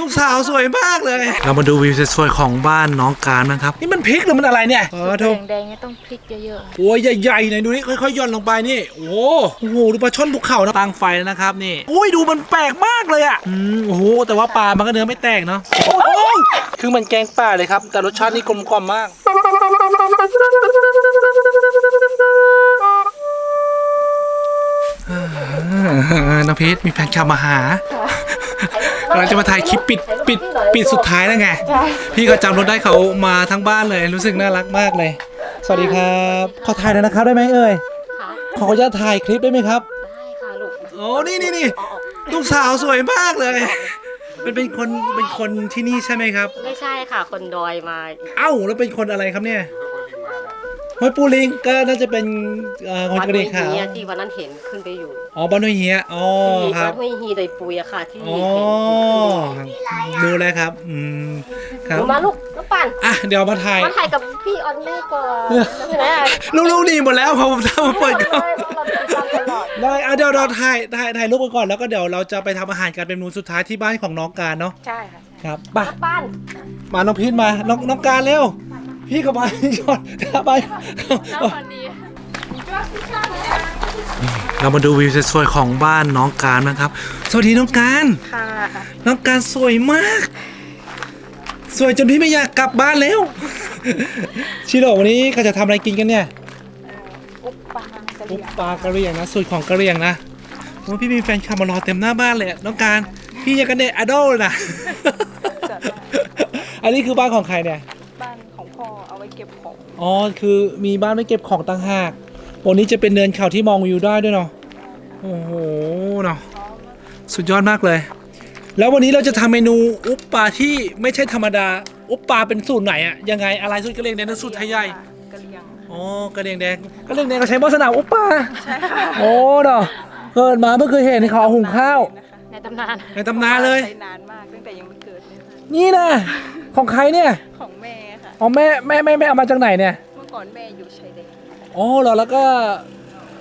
ลูกสาวสวยมากเลย เรามาดูวิวสวยๆของบ้านน้องการนะครับ นี่มันพริกหรือมันอะไรเนี่ยอ๋อโทแดงๆเนี่ยต้องพริกเยอะโอ้ยใหญ่ๆหน่อยดูนี่ค่อยๆย่อนลงไปนี่ โอ้โหโอ้โหดูปลาช่อนภูเขานะตั้งไฟแล้วนะครับนี่โอ้ยดูมันแปลกมากเลยอะอืมโอ้โหแต่ว่าปลามันก็เนื้อไม่แตกเนาะโอ้ยคือมันแกงป่าเลยครับ แต่รสชาตินี่กลมกล่อมมาก น้องพีทมีแฟนคลับมาหา เราจะมาถ่ายคลิปปิดปิดปิดสุดท้ายแล้วไง พี่ก็จำรถได้เขามาทั้งบ้านเลยรู้สึกน่ารักมากเลย สวัสดีครับ ขอถ่ายหน่อยนะครับได้ไหมเอ่ยๆค่ะขออนุญาตถ่ายคลิปได้ไหมครับ ได้ค่ะลูกโอ้นี่นี่นี่ลูกสาวสวยมากเลย เป็นเป็นคนเป็นคนที่นี่ใช่ไหมครับ ไม่ใช่ค่ะ คนดอยมา เอ้าแล้วเป็นคนอะไรครับเนี่ย ห้วยปูลิงก็น่าจะเป็นเอ่อคนวัดกระห้เดีวยยขาวเฮียที่วันนั้นเห็นขึ้นไปอยู่อ๋อบ้านห้วยเฮียอ๋อควัรับดห้วยเฮียไดปุยอะค่ะที่อ๋อเห็นดูแล้วครับอืมคขึ้นรับไปดูมาลูกลูกปั่นอะเดี๋ยวมาถ่ายมาถ่ายกับพี่ออนแม่ก่อนใช่ไหมลูกๆหนีหมดแล้วพอผมทำมาเปิดกล้องใช่เพราะเราติดตามตลอด ได้อะเดี๋ยวเราถ่ายถ่ายถ่ายรูปกันก่อนแล้วก็เดี๋ยวเราจะไปทำอาหารกันเป็นเมนูสุดท้ายที่บ้านของน้องการเนาะใช่ค่ะครับไปลูกปั่นมาน้องพีทมาน้องน้องการเร็ว พี่เข้ามาก่อนไปเรามาดูวิวสวยๆของบ้านน้องการนะครับ สวัสดีน้องการค่ะน้องการสวยมาก สวยจนพี่ไม่อยากกลับบ้านแล้ว ชิโร่วันนี้เขาจะทำอะไรกินกันเนี่ย อุปปางกะเหปุ๊รี่บยงปลากระเรียงนะสูตรของกระเรียงนะโอ้พี่มีแฟนคลับมารอเต็มหน้าบ้านเลยอะน้องการพี่ยังกันเน็ตไอดอลเลยนะ อันนี้คือบ้านของใครเนี่ย องอ๋อ คือมีบ้านไม่เก็บของต่างหากวันนี้จะเป็นเนินเขาที่มองวิวได้ด้วยเนาะ โอ้โห เนาะ สุดยอดมากเลย แล้ววันนี้เราจะทำเมนูอุปปลาที่ไม่ใช่ธรรมดา อุปปลาเป็นสูตรไหนอะยังไง อะไรสูตรกระเลียงแดงหรือสูตรไทยใหญ่กะเหรี่ยงอ๋อกระเลียงแดงกระเลียงแดงเราใช้หม้อสนามอุปปลาโอ้เนาะ เกิดมาเพิ่งเคยเห็นเขาเอาหุงข้าวนะคะในตำนาน ในตำนานเลยใช้นานมากตั้งแต่ยังไม่เกิดเลยค่ะนี่นะ ของใครเนี่ย ของแม่ค่ะ อ๋อแม่แม่แม่แม่เอามาจากไหนเนี่ย เมื่อก่อนแม่อยู่ชายแดนอ๋อเหรอแล้วก็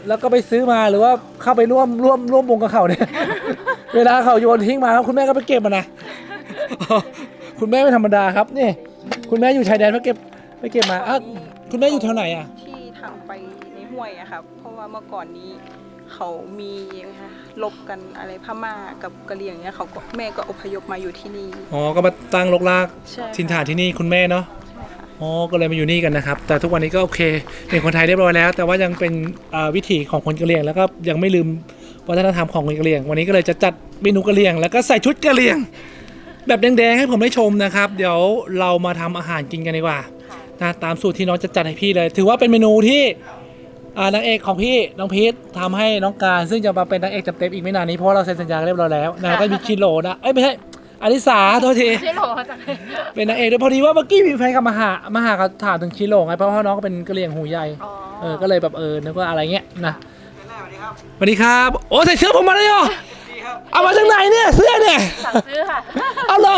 แล้วก็ไปซื้อมาหรือว่าเข้าไปร่วมร่วมร่วมวงกับเขาเนี่ย เวลาเขาโยนทิ้งมาคุณแม่ก็ไปเก็บมานะอ๋อคุณแม่ไม่ธรรมดาครับนี่ คุณแม่อยู่ชายแดนไปเก็บไปเก็บมาอะคุณแม่อยู่แถวไหนอะ ที่ทางไปในห้วยอะค่ะเพราะว่าเมื่อก่อนนี้เขามียังไงคะลบกันอะไรพม่ากับกะเหรี่ยงเนี่ยเขาก็แม่ก็อพยพมาอยู่ที่นี่อ๋อก็มาตั้งรกรากใช่ค่ะถิ่นฐานที่นี่คุณแม่เนาะใช่ค่ะ อ๋อก็เลยมาอยู่นี่กันนะครับ แต่ทุกวันนี้ก็โอเคเป็นคนไทยเรียบร้อยแล้ว แต่ว่ายังเป็นวิถีของคนกะเหรี่ยง แล้วก็ยังไม่ลืมวัฒนธรรมของคนกะเหรี่ยง วันนี้ก็เลยจะจัดเมนูกะเหรี่ยง แล้วก็ใส่ชุดกะเหรี่ยง แบบแดงๆให้ผมได้ชมนะครับ เดี๋ยวเรามาทำอาหารกินกันดีกว่านะตามสูตรที่น้องจะจัดให้พี่เลย ถือว่าเป็นเมนูที่นางเอกของพี่น้องพีททำให้น้องการ ซึ่งจะมาเป็นนางเอกจำเต็มอีกไม่นานนี้เพราะเราเซ็นสัญญาเรียบร้อยแล้วนะก็มีชิโร่นะเอ้ยไม่ใช่ อลิสาโทษที ชิโร่มาจากไหนเป็นนางเอกด้วยพอดีว่าเมื่อกี้มีแฟนคลับมาหามาหาเขาถามถึงชิโร่ไงเพราะว่าน้องก็เป็นกะเหรี่ยงหูใหญ่อ๋อเออก็เลยแบบเออนึกว่าอะไรเงี้ยนะสวัสดีครับ โอ้ใส่เสื้อผมมาเลยเหรอเอามาจากไหนเนี่ยเสื้อเนี่ย สั่งซื้อค่ะเอาเหรอ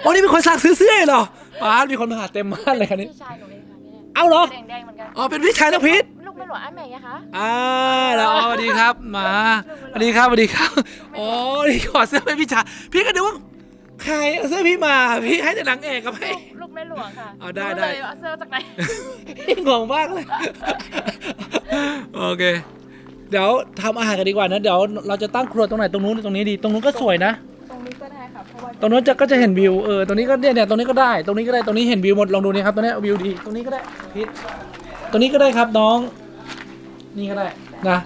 โอ้นี่เป็นคนสั่งซื้อเสื้อเหรอป้าดมีคนมาหาเต็มบ้านเลยคันนี้ พี่ชายหนูเองค่ะเนี่ยเอาเหรอ แดงๆเหมือนกัน อ๋อเป็นพี่ชายน้องพีท ลูกไม่หลวงอ้ายแม่ยะคะอ่าแล้วอ๋อสวัสดีครับมาสวัสดีครับสวัสดีครับอ๋อนี่ขอเสื้อให้พี่ชายพี่ก็นึกว่าใครเอาเสื้อพี่มาพี่ให้แต่นางเอกกับให้ ลูกไม่หลวงค่ะเอาได้รู้ได้เลยว่าเสื้อจากไหน งงมากเลย โอเค เดี๋ยวทำอาหารกันดีกว่านะ เดี๋ยวเราจะตั้งครัวตรงไหนตรงนู้นหรือตรงนี้ดี ตรงนู้นก็สวยนะ ตรงนี้ก็ได้ค่ะ เพราะว่าตรงนู้นจะก็จะเห็นวิว เออ ตรงนี้ก็เนี่ยเนี่ยตรงนี้ก็ได้ ตรงนี้ก็ได้ ตรงนี้เห็นวิวหมด ลองดูนี่ครับ ตรงนี้วิวดี ตรงนี้ก็ได้พิษตรงนี้ก็ได้ครับน้อง นี่ก็ได้นะ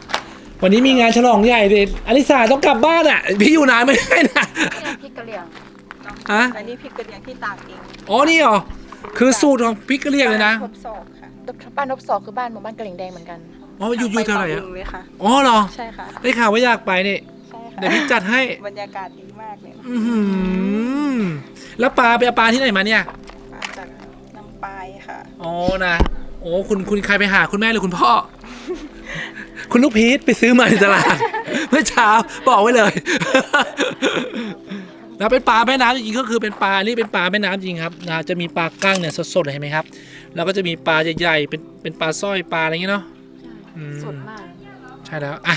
วันนี้มีงานฉลองใหญ่เลยอลิสาต้องกลับบ้านอะ พี่อยู่นานไม่ได้นะเนี่ยพริกกะเหรี่ยงฮะอันนี้พริกกระเหรี่ยงที่ตากเองอ๋อนี่เหรอคือสูตรของพริกกะเหรี่ยงเลยนะทบศอกค่ะบ้านนบสอกคือบ้านหมู่บ้านกะเหรี่ยงแดงเหมือนกันอ๋ออยู่อยู่เท่าไหร่อะปปเลยค่ะอ๋อเหรอใช่ค่ะได้ข่าวว่าอยากไปนี่ใช่ค่ะเดี๋ยวพี่จัดให้บรรยากาศดีมากเลยอือหือแล้วปลาไปเอาปลาที่ไหนมาเนี่ยมาจากน้ำปลายค่ะอ๋อนะโอ้คุณคุณใครไปหาคุณแม่หรือคุณพ่อ คุณลูกพีทไปซื้อมาในตลาดเมื่อเช้าบอกไว้เลยแล้วเป็นปลาแม่น้ำจริงๆก็คือเป็นปลานี่เป็นปลาแม่น้ำจริงครับนะจะมีปลากั้งเนี่ยสดๆเลยเห็นไหมครับ แล้วก็จะมีปลาใหญ่ๆเป็นเป็นปลาสร้อยปลาอะไรอย่างเงี้ยเนาะอืมสดมากใช่ใช่ใช่แล้วอะ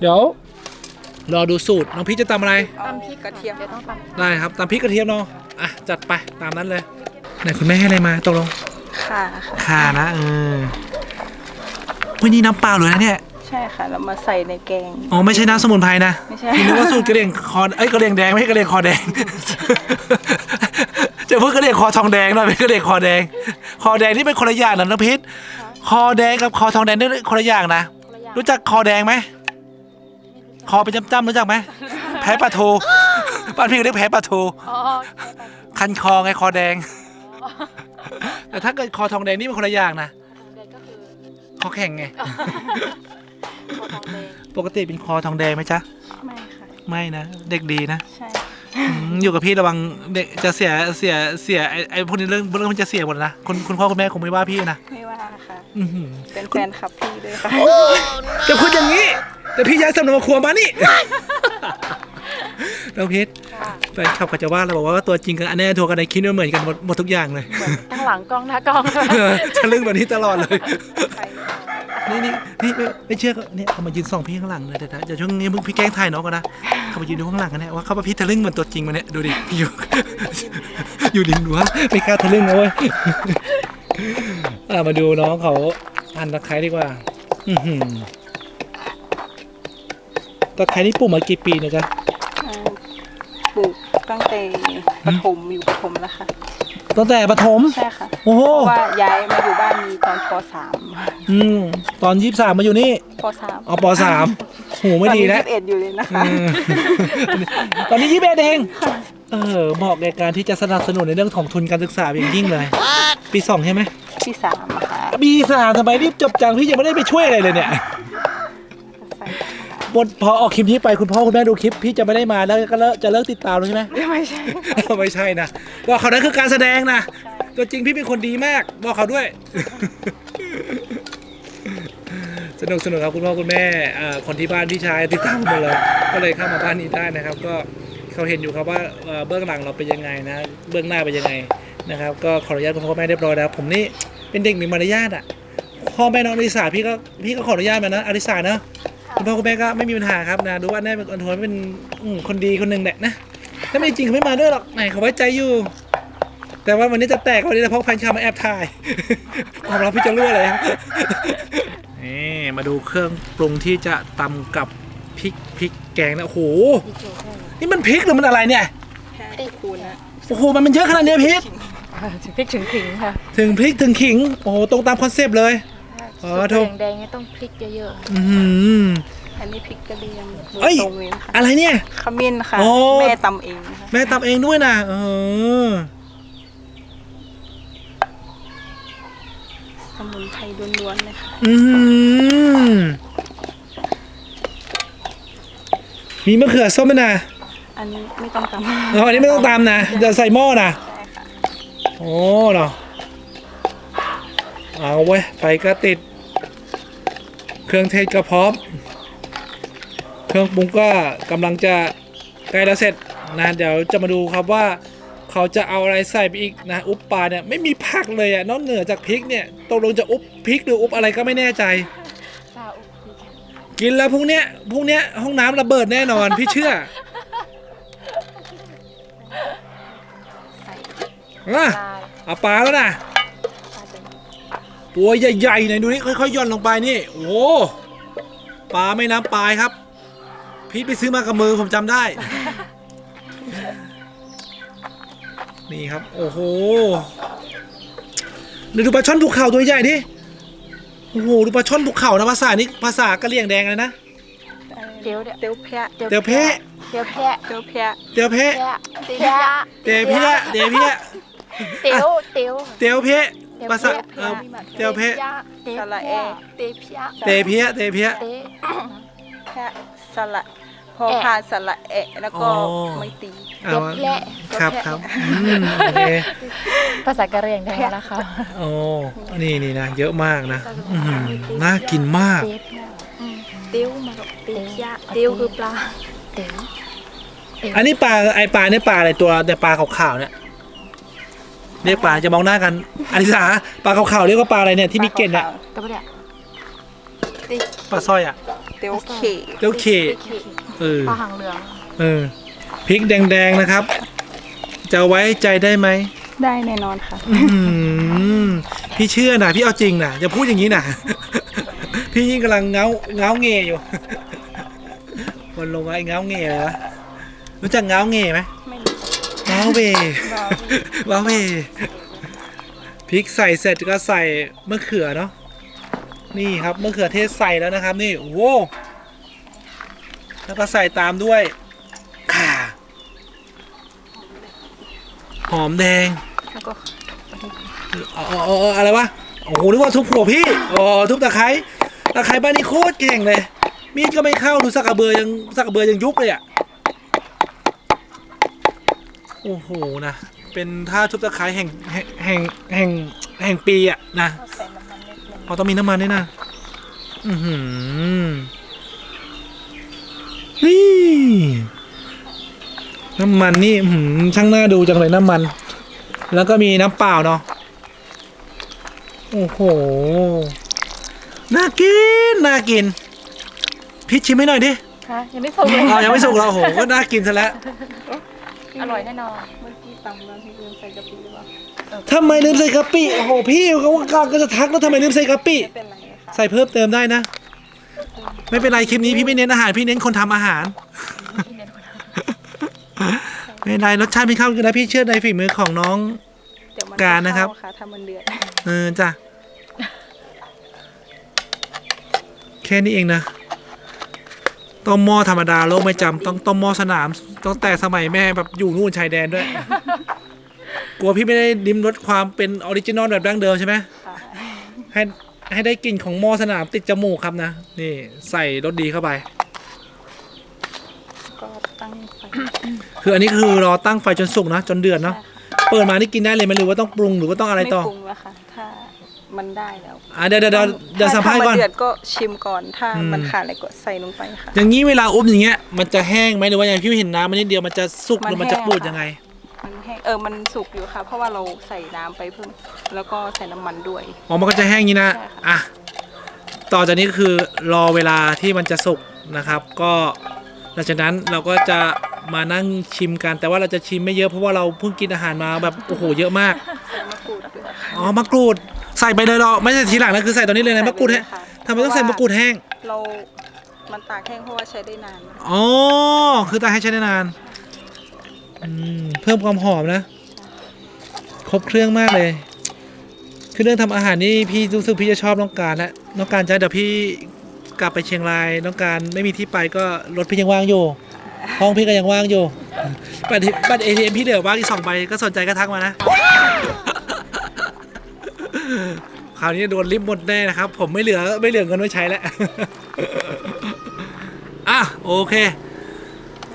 เดี๋ยวทำอาหารกันดีกว่านะเดี๋ยวเราจะตั้งครัวตรงไหนตรงนู้นหรือตรงนี้ดีตรงนี้ก็ได้พิษตรงนี้ก็ได้ครับใช่น้องสดมากรอดูสูตรน้องพีชจะตำอะไรเอาตำพริกกระเทียมเดี๋ยวต้องตำได้ครับตำพริกกระเทียมเนาะอะจัดไปตามนั้นเลยไหนคุณแม่ให้อะไรมาตกลงค่ะค่ะค่ะนะเออวันนี้น้ำเปล่าเลยนะเนี่ย ใช่ค่ะแล้วมาใส่ในแกง อ๋อไม่ใช่น้ำสมุนไพรนะไม่ใช่ พี่นึกว่าสูตรกระเลียงคอเอ้ยกระเลียงแดงไม่ใช่กระเลียงคอแดง จะพูดกระเลียงคอทองแดงหน่อยเป็นกระเลียงคอแดง คอแดงนี่เป็นคนละอย่างนะน้องพิษคอแดงกับคอทองแดงนี่คนละอย่างนะคนละอย่างรู้จักคอแดงไหมคอเป็นจ้ำๆรู้จักไหมแพ้ปลาทูบ้านพี่เรียกแพ้ปลาทูอ๋อคันคอไงคอแดง แต่ถ้าเกิดคอทองแดงนี่มันคนละอย่างนะแดงก็คือคอแข็งไง คอทองแดงปกติเป็นคอทองแดงไหมจ๊ะ ไม่ค่ะ ไม่นะ เด็กดีนะ ใช่ อืมอยู่กับพี่ระวังเด็กจะเสียเสียเสียไอ้ไอ้พวกนี้เรื่องเรื่องมันจะเสียหมดนะคุณคุณพ่อคุณแม่คงไม่ว่าพี่นะไม่ว่าค่ะ อื้อหือเป็นแฟนคลับพี่ด้วยค่ะ จะพูดอย่างนี้แต่พี่ย้ายสำนักครัวมานี่ น้องเพชรค่ะแฟนคลับเขาจะว่าเราบอกว่าตัวจริงกับอันแน่ทัวร์กันในคลิปเนี่ยเหมือนกันหมดหมดทุกอย่างเลย เหมือนทั้งหลังกล้องหน้ากล้อง เออทะลึ่งแบบนี้ตลอดเลยใค นี่นี่พี่ไม่ไม่เชื่อก็เนี่ยเขามายืนส่องพี่ข้างหลังเลยแต่เดี๋ยวช่วงนี้มึงพี่แกล้งถ่ายน้องกันนะเขามายืนดูข้างหลังกันเนี่ยว่าเขาว่าพี่ทะลึ่งเหมือนตัวจริงมาเนี่ยดูดิอยู่ อยู่ริมรั้วไม่กล้าทะลึ่งนะเว้ยอะมาดูน้องเขาหั่นตะไคร้ดีกว่า อือหือตะไคร้นี่ปลูกมากี่ปีเนะจ๊ะ อ่าปลูกตั้งแต่ประถมอยู่ประถมแล้วค่ะ ตั้งแต่ประถม ใช่ค่ะโอ้โห เพราะว่าย้ายมาอยู่บ้านนี้ตอนปสามอืม ตอนยี่สามมาอยู่นี่ปสามอ๋อปสามโหไม่ดีแล้ว ตอนนี้ยี่สิบเอ็ดอยู่เลยนะคะอืมตอนนี้ยี่สิบเอ็ดเอง เออเหมาะในการที่จะสนับสนุนในเรื่องของทุนการศึกษาอย่างยิ่งเลย ปีสองใช่ไหม ที่สามค่ะ ปีสามทำไมรีบจบจังพี่ยังไม่ได้ไปช่วยอะไรเลยเนี่ยใส่ บนพอออกคลิปนี้ไปคุณพ่อคุณแม่ดูคลิปพี่จะไม่ได้มาแล้วก็เลิกจะเลิกติดตามแล้วใช่ไหม ไม่ใช่ ไม่ใช่นะว่าเขานั้นคือการแสดงนะ ตัวจริงพี่เป็นคนดีมาก บอกเขาด้วย สนุกสนุกครับคุณพ่อคุณแม่อ่าคนที่บ้านพี่ชายติดตามหมดเลยก็เลยเข้ามาบ้านนี้ได้นะครับ ก็เขาเห็นอยู่ครับว่าเอ่อเบื้องหลังเราเป็นยังไงนะ เบื้องหน้าเป็นยังไงนะครับ ก็ขออนุญาตคุณพ่อคุณแม่เรียบร้อยแล้ว ผมนี่เป็นเด็กมีมารยาทอะพ่อแม่น้องอลิสาพี่ก็พี่ก็ขออนุญาตมานะอลิสาเนอะ คุณพ่อคุณแม่ก็ไม่มีปัญหาครับนะดูว่าแน่เป็นคนโทนเป็นอืมคนดีคนหนึ่งแหละนะถ้าไม่จริงเขาไม่มาด้วยหรอกไหนเขาไว้ใจอยู่ แต่ว่าวันนี้จะแตกวันนี้นะเพราะแฟนชาวมาแอบถ่ายความลับพี่จะรั่วเลยนี่มาดูเครื่องปรุงที่จะตำกับพริกพริกแกงนะโอ้โหนี่มันพริกหรือมันอะไรเนี่ยแค่คูณนะโอ้โหมันมันเยอะขนาดเนี้ยพริกถึงพริกถึงขิงค่ะ ถึงพริกถึงขิง โอ้โห ตรงตามคอนเซปต์เลย อ๋อสูตรถูกแดงๆนี่ต้องพริกเยอะอือหืออันนี้พริกกระเทียมโดยเอ้ย ตรงเลยนะคะอะไรเนี่ย ขมิ้นค่ะ โอ้ แม่ตำเองนะคะแม่ตำเองด้วยนะเออ สมุนไพรล้วนๆเลยค่ะอืมมีมะเขือส้มไหมนะอันนี้ไม่ต้องตำอ๋ออันนี้ไม่ต้องตามนะเดี๋ยวใส่หม้อนะ ใช่ค่ะ โอ้เนาะเอาเว้ยไฟก็ติด เครื่องเทศก็พร้อม เครื่องปรุงก็กำลังจะใกล้แล้วเสร็จนะเดี๋ยวจะมาดูครับว่าเขาจะเอาอะไรใส่ไปอีกนะอุปปลาเนี่ยไม่มีผักเลยอะนอกเหนือจากพริกเนี่ยตกลงจะอุปพริกหรืออุปอะไรก็ไม่แน่ใจๆปลาอุบพริกกินแล้วพรุ่งเนี้ยพรุ่งเนี้ยห้องน้ำระเบิดแน่นอนพี่เชื่อใส่อะปลา เอาปลาแล้วนะปลาเป็น ตัวใหญ่ๆหน่อยดูนี่ค่อยๆหย่อนลงไปนี่ โอ้โหปลาไม่น้ำปลายครับ พีทไปซื้อมากับมือผมจำได้ นี่ครับ โอ้โหเดี๋ยวดูปลาช่อนภูเขาตัวใหญ่ดิโอ้โหดูปลาช่อนภูเขานะภาษานี้ภาษากะเหรี่ยงแดงเลยนะเดี๋ยวเดี๋ยวเตียวแพะเตียวเพะเดี๋ยวแพะเตียวแพะเตียวเพะแพะแพะเตียวเพะเตียวเพะเตี๋ยวเตี๋ยวเตียวเพะ ภาษาเอ่อเตี๋ยวเพะเตี๋ยวสระเอเตี๋ยวเพะเตเพะเตเพะเตี๋ยวแพะสละพอแอะพานสละแอะแล้วก็อ๋อไม่ตีเอาเดี๋ยวแพะครับครับอืมโอเคภาษากะเหรี่ยงแดงนะคะโอ้นี่นี่นะเยอะมากนะอื้อหือน่ากินมาก เตี๋ยวเพะอืมเตียวมากับเตียวเตี๋ยวคือปลาเตียวเตี๋ยวอันนี้ปลาไอปลาเนี่ยปลาอะไรตัวแต่ปลาขาวๆเนี่ย เรียกปลาจะมองหน้ากันอลิสาปลาขาวๆเรียกว่าปลาอะไรเนี่ยที่มีเกล็ดอะก็ไม่ได้ตีเขีปลาสร้อยอะเตียวเคเต้าเคเออปลาหางเหลืองเออพริกแดงๆนะครับ จะเอาไว้ใจได้ไหมได้แน่นอนค่ะอื้อหือพี่เชื่อนะพี่เอาจริงนะอย่าพูดอย่างนี้นะพี่ยิ่งกำลังเงาเงาเงยอยู่คนลงไอ้เงาเงยเลยวะรู้จักเงาเงยไหมไม่ รู้เงาเบเงาเบพริกใส่เสร็จก็ใส่มะเขือเนาะนี่ครับมะเขือเทศใส่แล้วนะครับ นี่โอ้โหแล้วก็ใส่ตามด้วยข่าหอมแดงแล้วก็อ๋ออะไรวะโอ้โหนึกว่าทุบหัวพี่อ๋อทุบตะไคร้ตะไคร้บ้านนี้โคตรเก่งเลยมีดก็ไม่เข้าดูสักกระเบือยังสักกระเบือยังยุบเลยอะ โอ้โหนะ เป็นท่าทุบตะไคร้แห่งแห่งแห่งแห่งแห่งปีอะนะใส่น้ำมันนิดนึงอ๋อต้องมีน้ำมันด้วยนะอือหือนี่น้ำมันนี่อื้อหือช่างน่าดูจังเลยน้ำมัน แล้วก็มีน้ำเปล่าเนาะโอ้โหน่ากินน่ากินพี่ชิมให้หน่อยดิฮะยังไม่สุกเลยอ๋อยังไม่สุกเราโอ้โหก็น่ากินซะแล้ว อร่อยแน่นอน เมื่อกี้ตำน้ำพริกลืมใส่กะปิหรือเปล่าทำไมลืมใส่กะปิโอ้โหพี่เขาก็จะทักแล้วทำไมลืมใส่กะปิไม่เป็นไรค่ะใส่เพิ่มเติมได้นะ ไม่เป็นไรคลิปนี้พี่ไม่เน้นอาหารพี่เน้นคนทำอาหาร ไม่เป็นไรรสชาติไม่เข้ากันนะพี่เชื่อในฝีมือของน้อง เดี๋ยวมันการนะครับ เข้ค่ะถ้ามันเดือด เออจ้ะ แค่นี้เองนะ ต้มหม้อธรรมดาโลกไม่จำต้องต้มหม้อสนามต้องแต่สมัยแม่แบบอยู่นู่นชายแดนด้วย กลัวพี่ไม่ได้ดิมรสความเป็นออริจินอลแบบดั้งเดิมใช่ไหมค่ะให้ให้ได้กลิ่นของหม้อสนามติดจมูกครับนะ นี่ใส่รสดีเข้าไป ก็ตั้งไฟคืออันนี้คือรอตั้งไฟจนสุกนะ จนเดือดเนาะเปิดมานี่กินได้เลยไหมหรือว่าต้องปรุงหรือว่าต้องอะไรต่อไม่ปรุงแล้วค่ะ ถ้า มันได้แล้วอะเดี๋ยวเดี๋ยวเดี๋ยวเดี๋ยวสัมภาษณ์ถ้ก่อนมันเดือดก็ชิมก่อนถ้าอืมมันขาดอะไรก็ใส่ลงไปค่ะ อย่างนี้เวลาอุ้มอย่างเงี้ยมันจะแห้งไหมหรือว่าอย่างพี่เห็นน้ำมันนิดเดียวมันจะสุกหรือมันจะปูดยังไง มันแห้งเออมันสุกอยู่ค่ะ เพราะว่าเราใส่น้ำไปเพิ่มแล้วก็ใส่น้ำมันด้วย อ๋อมันก็จะแห้งอย่างนี้นะใช่ค่ะอะ ต่อจากนี้ก็คือรอเวลาที่มันจะสุกนะครับ ก็หลังจากนั้นเราก็จะมานั่งชิมกัน แต่ว่าเราจะชิมไม่เยอะเพราะว่าเราเพิ่งกินอาหารมาแบบโอ้โหเยอะมาก ใส่มะกรูดด้วยค่ะ อ๋อมะกรูด ใส่ไปเลยเหรอไม่ใช่ทีหลังนะคือใส่ตอนนี้เลยนะมะกรูดแห้งใส่ปเลยค่ะ ทำไมต้องใส่มะกรูดแห้งเรา มันตากแห้งเพราะว่าใช้ได้นาน อ๋อคือตาให้ใช้ได้นานอืมเพิ่มความหอมนะ ครบเครื่องมากเลย คือเรื่องทำอาหารนี่พี่รู้สึกพี่จะชอบน้องการแล้วน้องการจะเดี๋ยวพี่กลับไปเชียงรายน้องการไม่มีที่ไปก็รถพี่ยังว่างอยู่ ห้องพี่ก็ยังว่างอยู่บัตรบัตรเอทีเอ็มพี่เหลือว่างอีกสองใบก็สนใจก็ทักมานะ คราวนี้โดนลิฟต์หมดแน่นะครับ ผมไม่เหลือไม่เหลือเงินไว้ใช้แล้วอะโอเค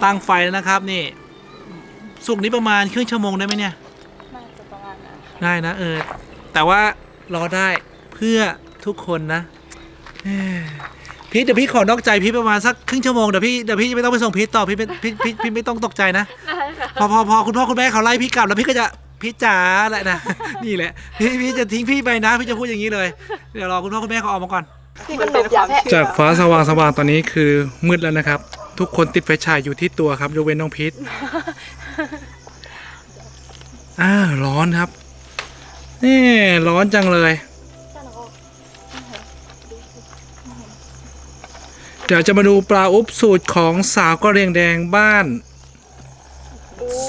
ตั้งไฟแล้วนะครับนี่ สุกนี้ประมาณครึ่งชั่วโมงได้ไหมเนี่ยน่าจะประมาณนั้นค่ะได้นะเออ แต่ว่ารอได้เพื่อทุกคนนะเอ้ยพีทเดี๋ยวพี่ขอนอกใจพี่ประมาณสักครึ่งชั่วโมงเดี๋ยวพี่เดี๋ยวพี่ไม่ต้องไปส่งพีทต่อพี่เป็นพี่พี่พี่ไม่ต้องตกใจนะพอพอพอคุณพ่อคุณแม่เขาไล่พี่กลับแล้วพี่ก็จะ พี่จ๋าแหละนะนี่แหละพี่พี่จะทิ้งพี่ไปนะ พี่จะพูดอย่างนี้เลย เดี๋ยวรอคุณพ่อคุณแม่เขาออกมาก่อนมันเป็นความเชื่อจากฟ้าสว่างสว่างตอนนี้คือมืดแล้วนะครับ ทุกคนติดไฟฉายอยู่ที่ตัวครับยกเว้นน้องพีทอ้าวร้อนครับนี่ร้อนจังเลย เดี๋ยวจะมาดูปลาอุบสูตรของสาวกระเรียงแดงบ้าน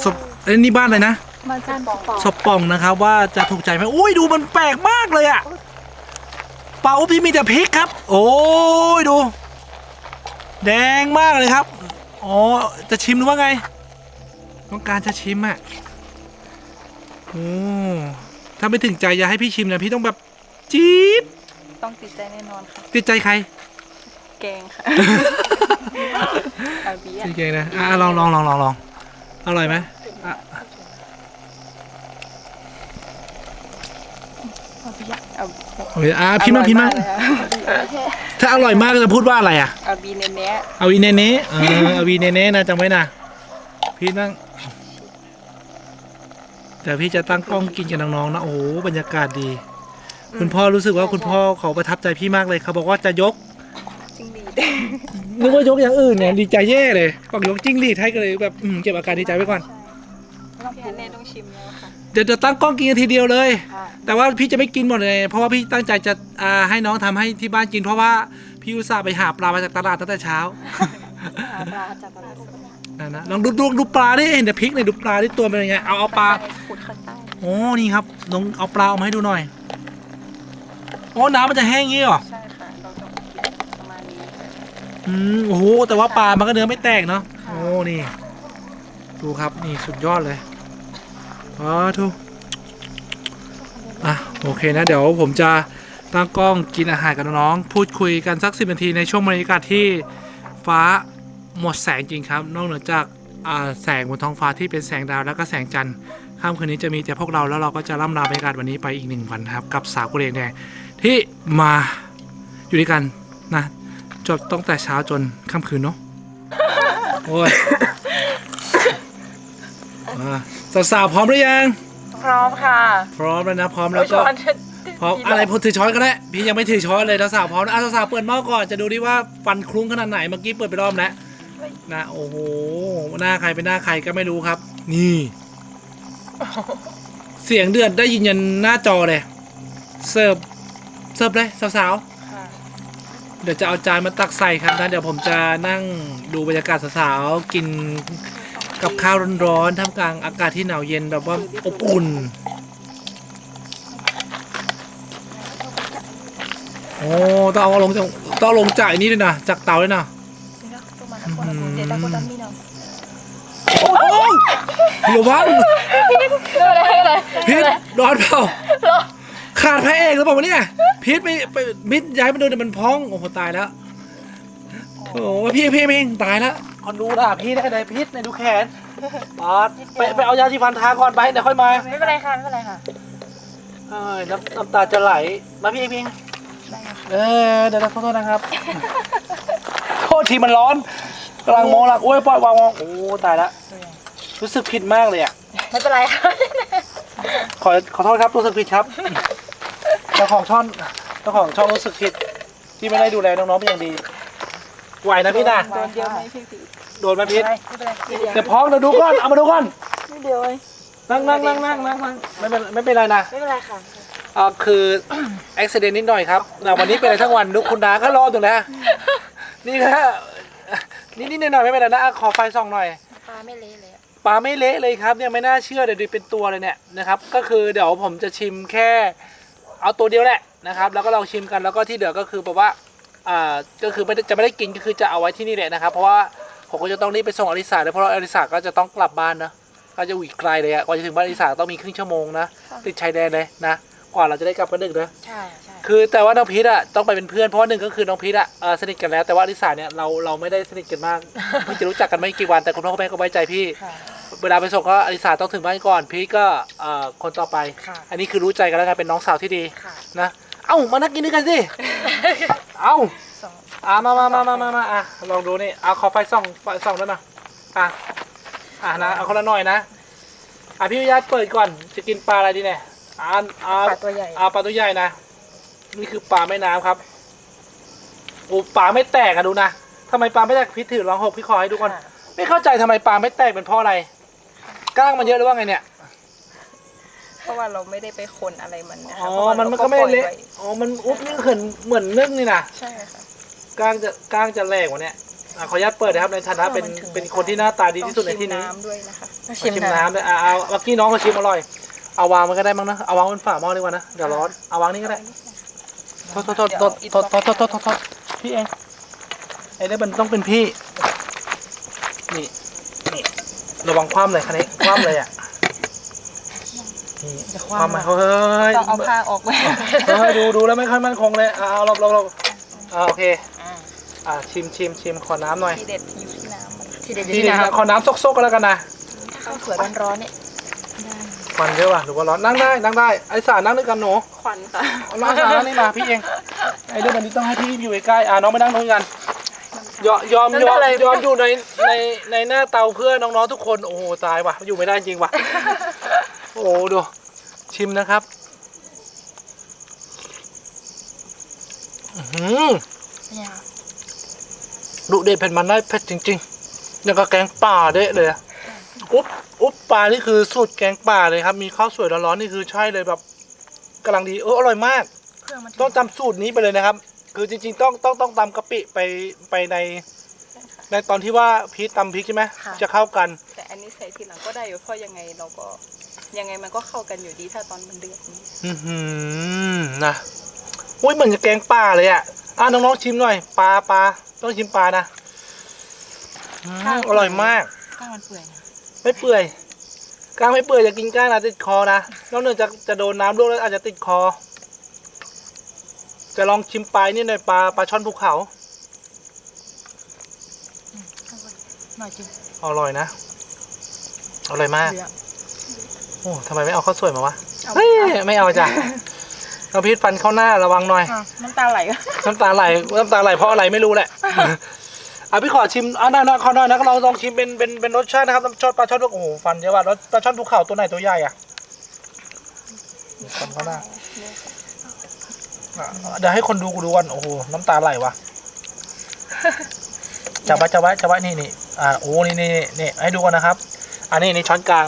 ศพเอ้ยนี่บ้านอะไรนะ มาจันปอกศพป่องนะครับว่าจะถูกใจไหมอุ้ยดูมันแปลกมากเลยอะปลาอุบที่มีแต่พริกครับ โอ้ยดู แดงมากเลยครับอ๋อจะชิมหรือว่าไง ต้องการจะชิมอะโอ้ถ้าไม่ถึงใจอย่าให้พี่ชิมนะพี่ต้องแบบจี๊ดต้องติดใจแน่นอนค่ะ ติดใจใคร แกงค่ะอาเบียติดใจนะอะลองลองลองลองลองอร่อยไหมอะ เอา โอเคอะพิมพ์มาพิมพ์มาอร่อยกเลยค่ะถ้าอร่อยมากจะพูดว่าอะไรอะอาบีเนเนี้ยเอาอีเนเน่เออเอาอีเนเน่นะจำไว้นะพี่นั่งแต่พี่จะตั้งกล้องกินกับน้องๆนะโอ้โหบรรยากาศดี คุณพ่อรู้สึกว่าคุณพ่อเขาประทับใจพี่มากเลยเขาบอกว่าจะยกจรินึกว่ายกอย่างอื่นเนี่ยดีใจแย่เลยบอกยกจิ้งหรีดให้ก็เลยแบบอืมเก็บอาการดีใจไว้ก่อน พี่แน่ต้องชิมแล้ วค่ะเดี๋ยวจะตั้งกล้องกินกันทีเดียวเลยค่ะแต่ว่าพี่จะไม่กินหมดเลย เพราะว่าพี่ตั้งใจจะอ่าให้น้องทำให้ที่บ้านกิน เพราะว่าพี่อุตส่าห์ไปหาปลามาจากตลาดตั้งแต่เช้าหาปลาจากตลาดนะนะลองดูดูดูปลาดิเห็นแต่พริกเนี่ยดูปลาที่ตัวเป็นยังไงเอาเอาปลาขุดข้างใต้โอ้นี่ครับลองเอาปลาออกมาให้ดูหน่อยโอ้น้ำมันจะแห้งงี้เหรอใช่ค่ะ เราต้องกินประมาณนี้ อืมโอ้โหแต่ว่าปลามันก็เนื้อไม่แตกเนาะโอ้นี่ ดูครับนี่สุดยอดเลย อ๋อทุกอะโอเคนะ เดี๋ยวผมจะตั้งกล้องกินอาหารกับน้องๆพูดคุยกันสักสิบนาทีในช่วงบรรยากาศที่ฟ้าหมดแสงจริงครับ นอกเหนือจากาแสงบนท้องฟ้าที่เป็นแสงดาวแล้วก็แสงจันทร์ค่ำคืนนี้จะมีแต่พวกเราแล้วเราก็จะล่ำลาบรรยากาศวันนี้ไปอีกหนึ่งวันครับ กับสาวกุเรนแดงที่มาอยู่ด้วยกันนะจบตั้งแต่เช้าจนค่ำคืนเนาะโอ้ย อ่าสาวๆพร้อมหรือยัง พร้อมค่ะพร้อมแล้วนะพร้อมแล้วก็พร้อมอะไรพอถือช้อนก็ได้พี่ยังไม่ถือช้อนเลยสาวๆพร้อมนะอะสาวๆเปิดหม้อก่อนจะดูดิว่าฟันคลุ้งขนาดไหนเมื่อกี้เปิดไปรอบแล้วนะโอ้โหหน้าใครเป็นหน้าใครก็ไม่รู้ครับ นี่ เสียงเดือดได้ยินยันหน้าจอเลยเสิร์ฟเสิร์ฟเลยสาวๆค่ะเดี๋ยวจะเอาจานมาตักใส่ครับนะเดี๋ยวผมจะนั่งดูบรรยากาศสาวๆกิน กับข้าวร้อนๆท่ามกลางอากาศที่หนาวเย็นแบบว่าอบอุ่น โอ้ต้องเอาลงจากต้องเอาลงจากไอ้นี้ด้วยนะจากเตาด้วยนะโอ้ยระวังพิษร้อนเปล่าขาดพระเอกหรือเปล่าวะเนี่ยพิษไปไปมิดย้ายมาโดนแต่มันพอง โอ้โหตายแล้ว โอ้โหพี่พี่เองตายแล้ว คนดูด่าพี่ได้ไดพิษในดูแขนปอดไปไปเอายาสีฟันทาก่อนไปเดี๋ยวค่อยมาไม่เป็นไรค่ะไม่เป็นไรค่ะเอ้ยน้ำน้ำตาจะไหลมาพี่เองพี่เองเออเดี๋ยวขอโทษนะครับโทษทีมันร้อนกำลังมองหลักโอ้ยปล่อยวางมองโอ้ตายแล้วรู้สึกผิดมากเลยอะไม่เป็นไรค่ะขอขอโทษครับรู้สึกผิดครับเจ้าของช่องเจ้าของช่องรู้สึกผิดที่ไม่ได้ดูแลน้องๆเป็นอย่างดีไหวนะพี่นะ โดนเดียวไหมพี่พี่ โดนไหมาพิษไม่เป็นไรเดี๋ยวพร้อมเราดูก่อน เอามาดูก่อนไม่เดียวเลยนั่งนั่งนั่งนั่งนั่งนั่งไม่เป็นไม่เป็นไรนะไม่เป็นไรค่ะอ่าคืออุบิเหตุนิดหน่อยครับแต่วันนี้เป็นอะไรทั้งวันดูคุณดาก็รออยู่นะ นี่นะนี่นี่หน่อยๆไม่เป็นไรนะอะขอไฟส่องหน่อยปลาไม่เละเลยอะปลาไม่เละเลยครับเนี่ยไม่น่าเชื่อเดี๋ยวดูเป็นตัวเลยเนี่ยนะครับ ก็คือเดี๋ยวผมจะชิมแค่ เอาตัวเดียวแหละนะครับ แล้วก็ลองชิมกันแล้วก็ที่เหลือก็คือแบบว่าอ่าก็คือไม่ได้จะไม่ได้กินก็คือจะเอาไว้ที่นี่แหละนะครับ เพราะว่า ผมก็จะต้องรีบไปส่งอลิสาเลยเพราะว่าอลิสาก็จะต้องกลับบ้านนะก็จะวิ่งไกลเลยอะกว่าจะถึงบ้านอลิสาต้องมีครึ่งชั่วโมงนะติดชายแดนเลยนะกว่าเราจะได้กลับกันดึกนะใช่ใช่คือแต่ว่าน้องพีทอะต้องไปเป็นเพื่อนเพราะว่าหนึ่งก็คือน้องพีทอะเอ่อสนิทกันแล้วแต่ว่าอลิสาเนี่ยเราเราไม่ได้สนิทกันมากเพิ่งจะรู้จักกันไม่กี่วันแต่คุณพ่อคุณแม่ก็ไว้ใจพี่ค่ะเวลาไปส่งก็อลิสาต้องถึงบ้านก่อนพีทก็เอ่อคนต่อไป ค่ะอันนี้คือรู้ใจกันแล้วกันเป็นน้องสาวที่ดีค่ะ นะเอ้ามานั่งกินด้วยกันสิ เอ้าส องอะมามามามามามาอะลองดูนี่เอาขอไฟส่องไฟส่องด้วยนะอะอะนะเอาคนละหน่อยนะอะพี่วิญญาตเปิดก่อนจะกินปลาอะไรดีเนี่ยอ่าอ่าปลาตัวใหญ่ อ่าปลาตัวใหญ่นะนี่คือปลาแม่น้ำครับโอ้ปลาไม่แตกอะดูนะทำไมปลาไม่แตกพี่ถือลองหกพี่ขอให้ดูก่อนค่ะ ไม่เข้าใจทำไมปลาไม่แตกเป็นเพราะอะไรกล้างมันเยอะหรือว่าไงเนี่ยเพราะว่าเราไม่ได้ไปคนอะไรมันนะคะอ๋อเพราะว่ามันเรามันก็ไม่ปอยเละว้อ๋อมันอุ๊บนี่เหมือนเหมือนนึ่งนี่นะใช่ค่ะ กล้างจะกล้างจะแหลกกว่าเนี่ยอะขออนุญาตเปิดนะครับในฐานะเป็นมันถึง เป็นคนที่หน้าตาดีที่สุดในต้องที่นี้น้ำด้วยนะคะมาชิชิมมน้ำเลยอะเอาเมื่อกี้น้องเขาชิมอร่อย เอาวางมันก็ได้มั้งนะเอาวางบนฝาหม้อดีกว่านะเดี๋ยวร้อนเอาวางนี่ก็ได้โทษโทษโทษโทษโทษโทษโทษโทษโทษโทษพี่เองไอ้นี่มันต้องเป็นพี่นี่นี่ระวังคว่ำเลยคันนี้คว่ำเลยอะนี่คว่ำมาเฮ้ย ต้องเอาผ้าออกไหมเฮ้ยดูดูแล้วไม่ค่อยมั่นคงเลยอะเอาเราเราเราอ่าโอเค อ่าชิมชิมชิมขอน้ำหน่อยทีเด็ดอยู่ที่น้ำมันทีเด็ดพี่ที่เดี๋ยวน้ำขอน้ำซกๆก็แล้วกันนะข้าวสวยร้อนๆเนี่ยควันเยอะว่ะหรือว่าร้อนนั่งได้นั่งได้ไอ้สารนั่งด้วยกันหนูควันค่ะเอาน้องสาวนี่มาพี่เองไอ้เรื่องแบบนี้ต้องให้พี่อยู่ใกล้ๆอ่าน้องไม่นั่งนู้นกันยอมยอมยอมยอมอยู่ในในในหน้าเตาเพื่อน้องๆทุกคนโอ้โหตายว่ะอยู่ไม่ได้จริงว่ะโอ้โหดูชิมนะครับอื้อหือ เนี่ย ดุเด็ดเผ็ดมันได้เผ็ดจริงๆอย่างกับแกงป่าเด้เลยอะอุ๊บอุ๊บปลานี่คือสูตรแกงป่าเลยครับ มีข้าวสวยร้อนๆนี่คือใช่เลยแบบกำลังดีเอออร่อยมากเครื่องมันต้องจำสูตรนี้ไปเลยนะครับ คือจริง ๆ ต้องต้องต้องตำกะปิไปไปในในตอนที่ว่าพีชตำพริกใช่ไหมจะเข้ากัน แต่อันนี้ใส่ทีหลังก็ได้อยู่เพราะยังไงเราก็ยังไงมันก็เข้ากันอยู่ดีถ้าตอนมันเดือดนี้อือหือนะอุ้ยเหมือนจะแกงป่าเลยอะอะน้องๆชิมหน่อยปลาปลา ต้องชิมปลานะอืมอร่อยมากข้างมันเปื่อยนะไม่เปื่อยกล้างไม่เปื่อยอย่ากินกล้างนะติดคอนะนอกจากจะโดนน้ำลวกแล้วอาจจะติดคอ จะลองชิมปลานี่หน่อยปลาปลาช่อนภูเขาหน่อยจริงอร่อยนะ อร่อยมากเยอะโอ้ทำไมไม่เอาข้าวสวยมาวะ เอาเฮ้ย ไม่เอาจ้ะ น้องพีทฟันเข้าหน้าระวังหน่อย อะน้ำตาไหล น้ำตาไหลน้ำตาไหลเพราะอะไรไม่รู้แหละ อะพี่ขอชิมอะน้าน้าขอหน่อยนะเราลองชิมเป็นเป็นเป็นรสชาตินะครับน้ำชอดปลาช่อนภูโอ้โหฟันเยอะว่ะรสปลาช่อนภูเขาตัวไหนตัวใหญ่อะฟันเข้าหน้าอะเดี๋ยวให้คนดูกูดูกันโอ้โหน้ำตาไหลว่ะจับไว้จับไว้จับไว้นี่นี่อ่าโอ้นี่นี่นี่นี่ให้ดูกันนะครับ อันนี้นี่ช้อนกลาง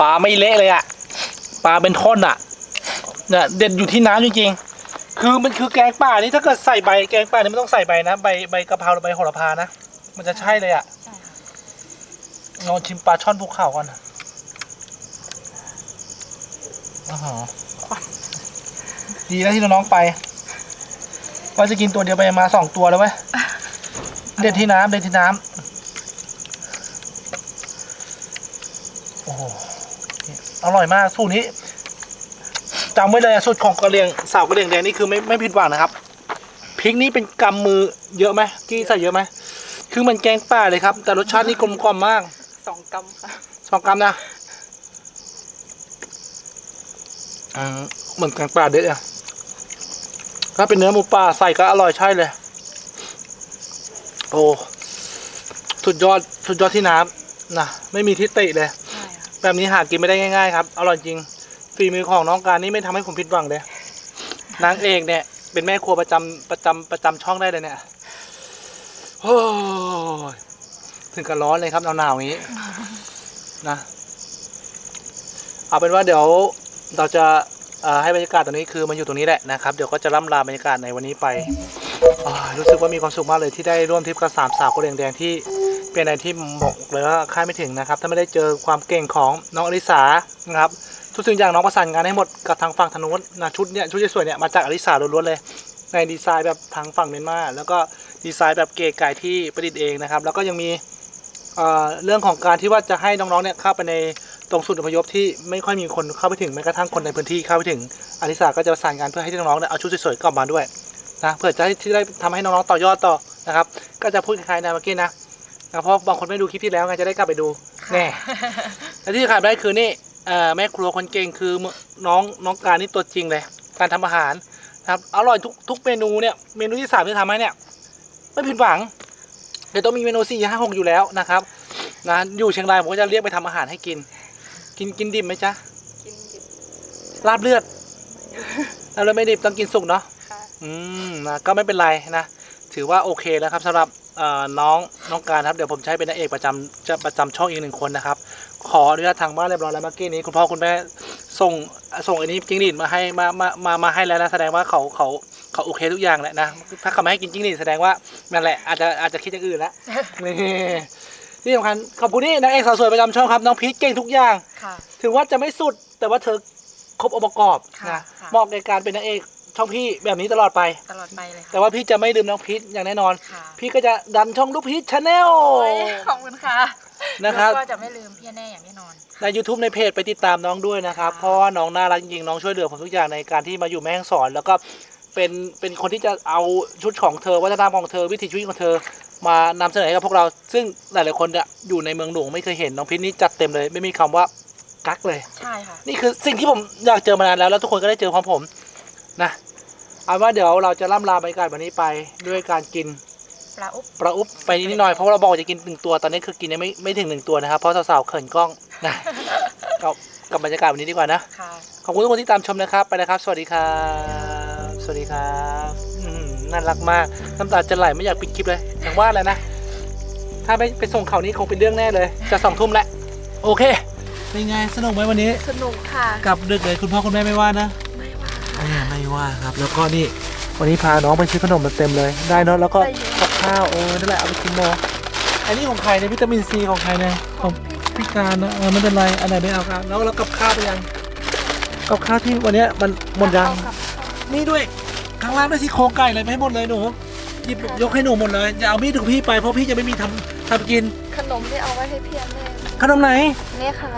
ปลาไม่เละเลยอะปลาเป็นท่อนอะ เนี่ยเด็ดอยู่ที่น้ำจริงๆ คือมันคือแกงป่านี่ถ้าเกิดใส่ใบแกงป่านี่ไม่ต้องใส่ใบนะ ใบใบกะเพราหรือใบโหระพานะ มันจะใช่เลยอะ่ะใช่ค่ะลองชิมปลาช่อนภูเขาก่อนอ๋อดีแล้วที่น้องๆไป ว่าจะกินตัวเดียวไปมาสองตัวแล้วเว้ย เด็ดที่น้ำเด็ดที่น้ำโอ้โหอร่อยมาก สูตรนี้ จำไว้เลยอะสูตรของกระเลียงสาวกระเลียงแดงนี่คือไม่ไม่ผิดหวังนะครับพริกนี้เป็นกำมือเยอะไหมกี้ใส่เยอะไหมคือมันแกงป่าเลยครับ แต่รสชาตินี่กลมกล่อมมากสองกำค่ะสองกรัมนะอืมเหมือนแกงป่าเด็ดอะถ้าเป็นเนื้อหมูป่าใส่ก็อร่อยใช่เลย โอ้สุดยอดสุดยอดที่น้ำนะไม่มีทิฏฐิเลยใช่ค่ะแบบนี้หากินไม่ได้ง่าย ๆ ครับ อร่อยจริง ฝีมือของน้องการนี่ไม่ทำให้ผมผิดหวังเลย นางเอกเนี่ย เป็นแม่ครัวประจำประจำประจำช่องได้เลยเนี่ยโอ้ยถึงกับร้อนเลยครับหนาวๆอย่างนี้ นะ เอาเป็นว่าเดี๋ยวเราจะเอ่อให้บรรยากาศตรงนี้คือมันอยู่ตรงนี้แหละนะครับ เดี๋ยวก็จะล่ำลาบรรยากาศในวันนี้ไปอ่ารู้สึกว่ามีความสุขมากเลยที่ได้ร่วมทริปกับสามสาวคนแดงที่ เป็นอะไรที่บอกเลยว่าคาดไม่ถึงนะครับ ถ้าไม่ได้เจอความเก่งของน้องอลิสานะครับ ทุกสิ่งอย่างน้องประสานงานให้หมดกับทางฝั่งธนุนนะชุดเนี่ยชุดสวยๆเนี่ยมาจากอลิสาล้วนๆเลย ในดีไซน์แบบทางฝั่งเมียนมาแล้วก็ดีไซน์แบบเก๋ไก่ที่ประดิษฐ์เองนะครับ แล้วก็ยังมีเอ่อเรื่องของการที่ว่าจะให้น้องๆเนี่ยเข้าไปในตรงศูนย์อพยพที่ไม่ค่อยมีคนเข้าไปถึงแม้กระทั่งคนในพื้นที่เข้าไปถึงอลิสาก็จะประสานงานเพื่อให้น้องๆเนี่ยเอาชุดสวยๆกลับมาด้วยนะเพื่อจะให้ที่ได้ทำให้น้องๆต่อยอดต่อนะครับ ก็จะพูดคล้ายๆนะเมื่อกี้นะนะเพราะบางคนไม่ดูคลิปที่แล้วไงจะได้กลับไปดูแน่และที่ขาดไม่ได้คือนี่เอ่อ แม่ครัวคนเก่งคือน้องน้องการนี่ตัวจริงเลย การทำอาหารนะครับอร่อยทุกทุกเมนูเนี่ยเมนูที่สามที่ทำให้เนี่ยไม่ผิดหวังเดี๋ยวต้องมีเมนูสี่ห้าหกอยู่แล้วนะครับนะอยู่เชียงรายผมก็จะเรียกไปทำอาหารให้กิน กินกินดิบไหมจ๊ะกินดิบลาบเลือดลาบเลือดไม่ดิบต้องกินสุกเนาะค่ะอืมนะก็ไม่เป็นไรนะถือว่าโอเคแล้วครับสำหรับเอ่อน้องน้องการครับเดี๋ยวผมใช้เป็นนางเอกประจำจะประจำช่องอีกหนึ่งคนนะครับ ขออนุญาตทางบ้านเรียบร้อยแล้วเมื่อกี้นี้คุณพ่อคุณแม่ส่งส่งอันนี้จิ้งหรีดมาให้มามามามาให้แล้วนะแสดงว่าเขาเขาเขาโอเคทุกอย่างแหละนะถ้าเขาไม่ให้กินจิ้งหรีดแสดงว่านั่นแหละอาจจะอาจจะคิดอย่างอื่นแล้วนี่ที่สำคัญขอบคุณนี่นางเอกสาวสวยประจำช่องครับน้องพีชเก่งทุกอย่างค่ะถึงว่าจะไม่สุดแต่ว่าเธอครบองค์ประกอบค่ะนะค่ะเหมาะในการเป็นนางเอกช่องพี่แบบนี้ตลอดไป ตลอดไปเลยค่ะแต่ว่าพี่จะไม่ลืมน้องพีชอย่างแน่นอนค่ะพี่ก็จะดันช่องลูกพีชชาแนลโอ้ยขอบคุณค่ะ นะครับแล้วก็จะไม่ลืมพี่แน่อย่างแน่นอน ใน YouTube ในเพจไปติดตามน้องด้วยนะครับค่ะเพราะว่าน้องน่ารักจริงๆน้องช่วยเหลือผมทุกอย่างในการที่มาอยู่แม่ฮ่องสอน แล้วก็เป็นเป็นคนที่จะเอาชุดของเธอวัฒนธรรมของเธอวิถีชีวิตของเธอมานำเสนอให้กับพวกเรา ซึ่งหลายๆคนเนี่ยอยู่ในเมืองหลวงไม่เคยเห็นน้องพีชนี่จัดเต็มเลย ไม่มีคำว่ากักเลย ใช่ค่ะ นี่คือสิ่งที่ผมอยากเจอมานานแล้ว แล้วทุกคนก็ได้เจอพร้อมผมนะเอาว่าเดี๋ยวเราจะล่ำลาบรรยากาศวันนี้ไปด้วยการกิน ปลาอุ๊บปลาอุ๊บไปนิดหน่อยเพราะว่าเราบอกจะกินหนึ่งตัวตอนนี้คือกินยังไม่ไม่ถึงหนึ่งตัวนะครับเพราะสาวๆเขินกล้องนะกับกับบรรยากาศวันนี้ดีกว่านะค่ะขอบคุณทุกคนที่ตามชมนะครับไปนะครับ สวัสดีครับสวัสดีครับอืมน่าน่ารักมากน้ำตาจะไหลไม่อยากปิดคลิปเลยอย่างว่าแหละนะถ้าไม่ไปส่งเขานี้คงเป็นเรื่องแน่เลย จะสองทุ่มแล้วโอเคเป็นไงสนุกไหมวันนี้ สนุกค่ะกลับดึกเลยคุณพ่อคุณแม่ไม่ว่านะไม่ว่าอ่าไม่ว่าครับ แล้วก็นี่วันนี้พาน้องไปซื้อขนมมาเต็มเลยได้เนอะแล้วก็ได้เยอะกับ ข้าวเออนั่นแหละเอาไปกินโมอันนี้ของใครเนี่ยวิตามินซีของใครเนี่ยของพี่การนะเออไม่เป็นไรอันไหนไม่เอาครับแล้วแล้วกับข้าวไปยังกับข้าวที่วันเนี้ยมันหมดยังนี่ด้วยข้างล่างด้วยที่โครงไก่เลยไม่ให้หมดเลยหนูหยิบยกให้หนูหมดเลยอย่าเอามีดถึงพี่ไปเพราะพี่จะไม่มีทำทำกิน ขนมที่เอาไว้ให้พี่แม่ขนมไหนนี่ค่ะ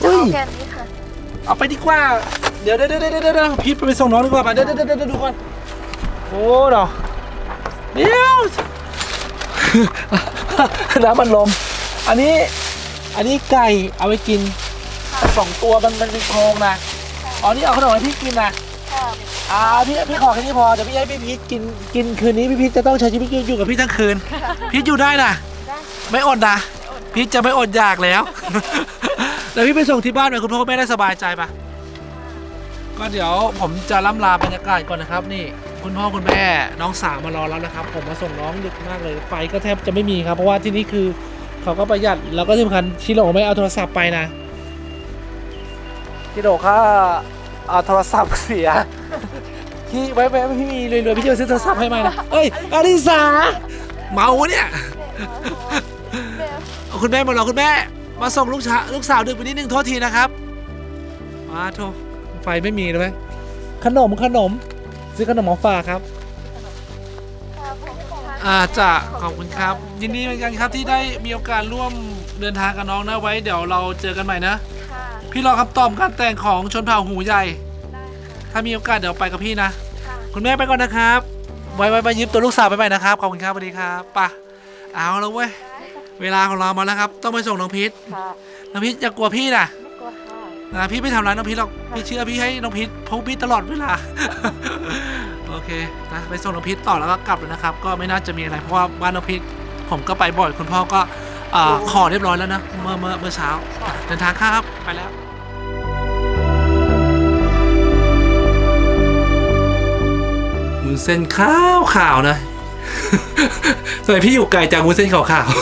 เฮ้จะยเอาแค่นี้ค่ะ เอาไปดีกว่าเดี๋ยวเดี๋ยวเดี๋ยวเดี๋ยวเดี๋ยวพี่ไปส่งน้องดีกว่าไปเดี๋ยวเดี๋ยวเดี๋ยวเดี๋ยวดูก่อนโอ้เนาะเดี๋ยว น้ำมันลม อันนี้ อันนี้ไก่เอาไปกินสองตัวมันมันเป็นโครงนะอ๋อนี่เอาขนมให้พี่กินนะค่ะอ่าพี่พี่ขอแค่นี้พอเดี๋ยวพี่ให้พี่พีทกินกินคืนนี้พี่พีทจะต้องใช้ชีวิตอยู่กับพี่ทั้งคืน พีทอยู่ได้นะได้ไม่อดนะพีทจะไม่อดอยากแล้วเดี๋ยวพี่ไปส่งที่บ้านหน่อยคุณพ่อคุณแม่ได้สบายใจปะก็เดี๋ยวผมจะล่ำลาบรรยากาศก่อนนะครับนี่ คุณพ่อคุณแม่น้องสาวมารอแล้วนะครับ ผมมาส่งน้องดึกมากเลยไฟก็แทบจะไม่มีครับ เพราะว่าที่นี่คือเขาก็ประหยัดแล้วก็ที่สำคัญชิโร่ไม่เอาโทรศัพท์ไปนะชิโร่ก็เอาโทรศัพท์เสียพี่ไว้ไว้พี่มีรวยๆพี่จะซื้อโทรศัพท์ให้ไหมนะเอ้ยอลิสาเมาวะเนี่ยเอาคุณแม่มารอคุณแม่ มาส่งลูกชาลูกสาวดึกไปนิดนึงโทษทีนะครับมาโทไฟไม่มีเลยไหมขนมขนม ซื้อขนมมาฝากครับ อาจะขอบคุณครับ ยินดีเหมือนกันครับที่ได้มีโอกาสร่วมเดินทางกับน้องนะไว้ เดี๋ยวเราเจอกันใหม่นะ ค่ะพี่รอคำตอบการแต่งของชนเผ่าหูใหญ่ ได้ค่ะถ้ามีโอกาสเดี๋ยวไปกับพี่นะ ค่ะ คุณแม่ไปก่อนนะครับ ไว้ไว้ไปยืมตัวลูกสาวไปใหม่นะครับ ขอบคุณครับสวัสดีครับไป่ะเอาแล้วเว้ย เวลาของเรามาแล้วครับ ต้องไปส่งน้องพีทค่ะ น้องพีทอย่ากลัวพี่นะไม่กลัวค่ะ นะพี่ไม่ทำร้ายน้องพีทหรอกพี่เชื่อพี่ให้น้องพีทพบพี่ตลอดเวลา โอเคนะไปส่งน้องพีทต่อแล้วก็กลับแล้วนะครับ ก็ไม่น่าจะมีอะไรเพราะว่าบ้านน้องพีทผมก็ไปบ่อยคุณพ่อก็อ่าขอเรียบร้อยแล้วนะเมื่อเมื่อเมื่อเช้าเดินทางครับไปแล้ววุ้นเส้นขาวขาวๆนะทำไมพี่อยู่ไกลจังวุ้นเส้นขาวขาวๆ